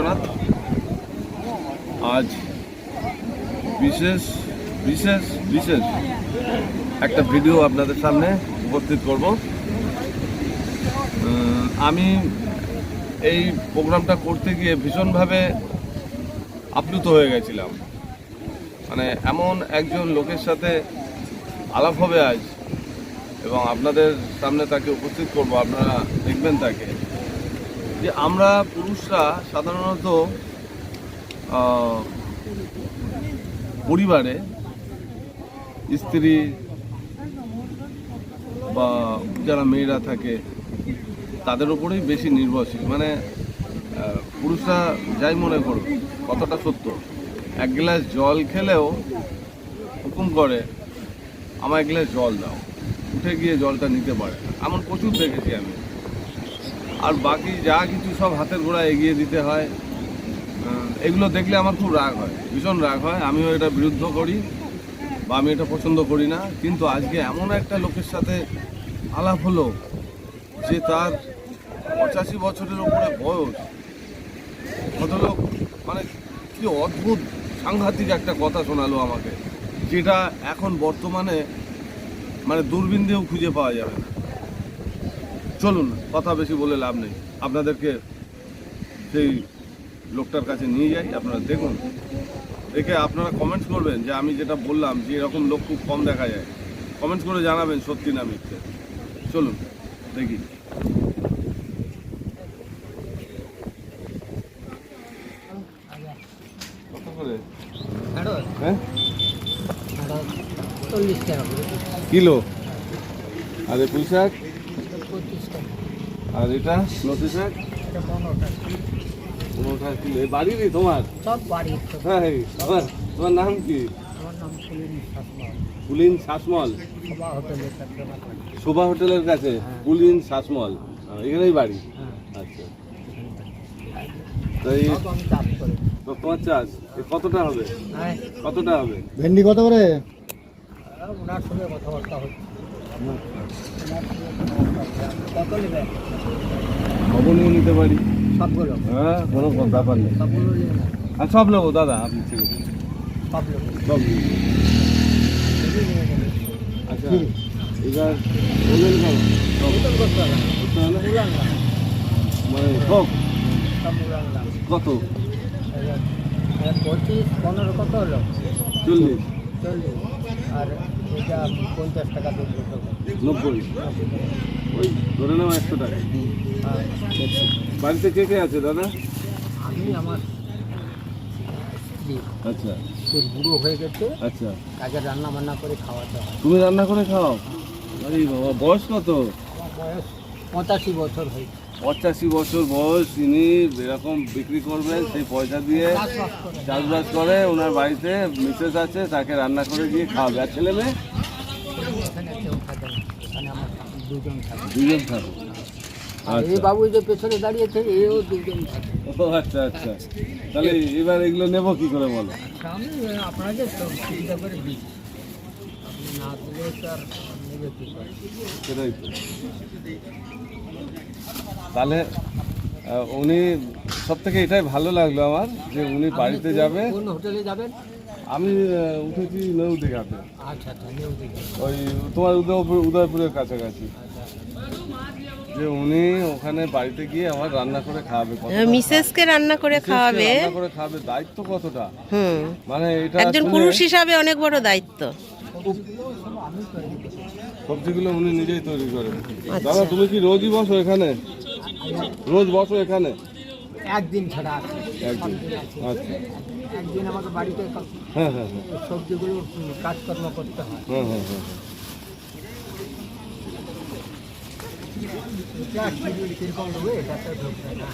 বিশ্বনাথ। আজ বিশেষ বিশেষ বিশেষ একটা ভিডিও আপনাদের সামনে উপস্থিত করব। আমি এই প্রোগ্রামটা করতে গিয়ে ভীষণভাবে আপ্লুত হয়ে গেছিলাম। মানে এমন একজন লোকের সাথে আলাপ হবে আজ এবং আপনাদের সামনে তাকে উপস্থিত করব, আপনারা দেখবেন তাকে। যে আমরা পুরুষরা সাধারণত পরিবারে স্ত্রী বা যারা মেয়েরা থাকে, তাদের উপরেই বেশি নির্ভরশীল। মানে পুরুষরা যাই মনে করুক কতটা সত্য। এক গ্লাস জল খেলেও হুকুম করে আমার এক গ্লাস জল দাও। উঠে গিয়ে জলটা নিতে পারে এমন প্রচুর দেখেছি আমি। আর বাকি যা কিছু সব হাতের গোড়া এগিয়ে দিতে হয়। এগুলো দেখলে আমার খুব রাগ হয়, ভীষণ রাগ হয়। আমিও এটা বিরুদ্ধ করি বা আমি এটা পছন্দ করি না। কিন্তু আজকে এমন একটা লোকের সাথে আলাপ হলো যে তার পঁচাশি বছরের উপরে বয়স। ভদ্রলোক মানে কি অদ্ভুত সাংঘাতিক একটা কথা শোনালো আমাকে, যেটা এখন বর্তমানে মানে দূরবীন দিয়েও খুঁজে পাওয়া যাবে না। চলুন কথা বেশি বলে লাভ নেই। আপনাদেরকে সেই লোকটার কাছে নিয়ে যাই আপনারা দেখুন। দেখে আপনারা কমেন্টস করবেন যে আমি যেটা বললাম যে এরকম লোক খুব কম দেখা যায়। কমেন্টস করে জানাবেন সত্যি না মিথ্যে। চলুন দেখি। হ্যাঁ? কিলো আরে এই পুঁই শাক পঁচিশ টাকা আর এটা লতি শাক? এটা পনেরো টাকা। কিলো। এই বাড়িরই তোমার? সব বাড়ির তো। হ্যাঁ এই, তোমার তোমার নাম কি? পুলিন শাসমল। বাড়ি। শোভা হোটেলের কাছে? হ্যাঁ। পুলিন শাসমল। এখানেই বাড়ি? হ্যাঁ। আচ্ছা। তো তোমার চাষ? এ কতটা হবে? হ্যাঁ। কতটা হবে? ভেন্ডি কত করে? ওনার সঙ্গে কথাবার্তা হচ্ছে। কত নেবে নিয়ে নিতে পারি সবগুলো হ্যাঁ কোনো ব্যাপার নেই সবগুলো আর সব নেব দাদা আপনি ঠিক আছে সব নেব। সব আচ্ছা এবার ওজন মানে হোক কত? পঁচিশ পনেরো কত হলো? চল্লিশ। চল্লিশ। আর এটা পঞ্চাশ টাকা নব্বই। ওই ধরে নাও একশো টাকা। বাড়িতে কে কে আছে দাদা? আমি আমার আচ্ছা। বুড়ো হয়ে গেছে। আচ্ছা। রান্না বান্না করে তুমি রান্না করে খাও? আরে বাবা বয়স কত? বয়স পঁচাশি বছর হয়েছে। পঁচাশি বছর বয়স তিনি এরকম বিক্রি করবেন সেই পয়সা দিয়ে চাষবাস করে ওনার বাড়িতে মিসেস আছে তাকে রান্না করে দিয়ে খাওয়াবে। আর ছেলে মেয়ে? দুজন থাকে। দুজন থাকে আর এই আচ্ছা। বাবু যে পেছনে দাঁড়িয়েছে এও দুজন ও আচ্ছা আচ্ছা। তাহলে এবার এগুলো নেব কি করে বলো? আপনাকে সুবিধা করে না দিলে সেটাই তাহলে উনি সব থেকে এটাই ভালো লাগল আমার যে উনি বাড়িতে যাবে। কোন হোটেলে যাবেন? আমি উঠেছি নৌ দীঘাতে আচ্ছা আচ্ছা ওই তোমার উদয়পুর উদয়পুরের কাছাকাছি। যে উনি ওখানে বাড়িতে গিয়ে আমার রান্না করে খাওয়াবে মিসেসকে রান্না করে খাওয়াবে? রান্না করে খাওয়াবে দায়িত্ব কতটা? হুম। মানে এটা একজন পুরুষ হিসাবে অনেক বড় দায়িত্ব। সবজিগুলো উনি নিজেই তৈরি করেন। আচ্ছা। দাদা তুমি কি রোজই বসো এখানে? রোজ বসো এখানে? একদিন ছাড়া একদিন। আচ্ছা। একদিন আমাকে বাড়িতে হ্যাঁ হ্যাঁ হ্যাঁ। সবজিগুলো কাজকর্ম করতে হয়। হ্যাঁ হ্যাঁ হ্যাঁ।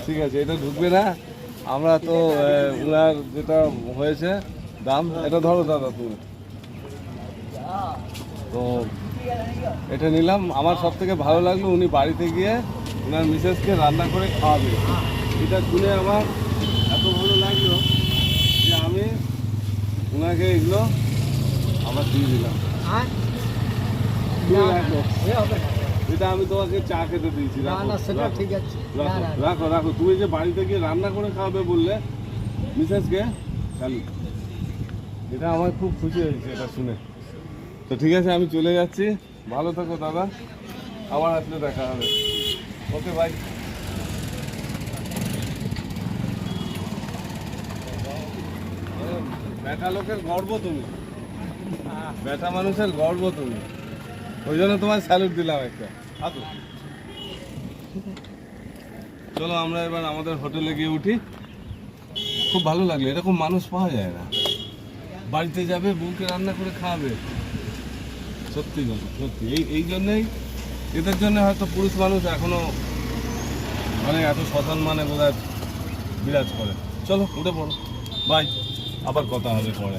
ঠিক আছে এটা ঢুকবে না। আমরা তো উনার যেটা হয়েছে দাম এটা ধরো দাদা তুমি। তো এটা নিলাম। আমার সব থেকে ভালো লাগল উনি বাড়িতে গিয়ে ওনার মিসেসকে রান্না করে খাওয়াবে। এটা শুনে আমার এত ভালো লাগল যে আমি ওনাকে এগুলো আমার দিয়ে দিলাম। এটা আমি তোমাকে চা খেতে দিয়েছি রাখো, সেটা রাখো, ঠিক আছে। রাখো, রাখো রাখো। তুমি যে বাড়িতে গিয়ে রান্না করে খাওয়াবে বললে মিসেসকে চালু এটা আমার খুব খুশি হয়েছে এটা শুনে। তো ঠিক আছে, আমি চলে যাচ্ছি। ভালো থাকো দাদা। আবার আসলে দেখা হবে। ওকে বাই বেটা লোকের গর্ব তুমি। বেটা মানুষের গর্ব তুমি। ওই জন্য তোমার স্যালুট দিলাম একটা। আসো চলো, আমরা এবার আমাদের হোটেলে গিয়ে উঠি। খুব ভালো লাগল। এরকম মানুষ পাওয়া যায় না। বাড়িতে যাবে, বউকে রান্না করে খাওয়াবে। সত্যি সত্যি। এই এই জন্যেই এদের জন্য হয়তো পুরুষ মানুষ এখনও মানে এত সসম্মানে বোধ বিরাজ করে। চলো, উঠে পড়ো। বাই আবার কথা হবে পরে।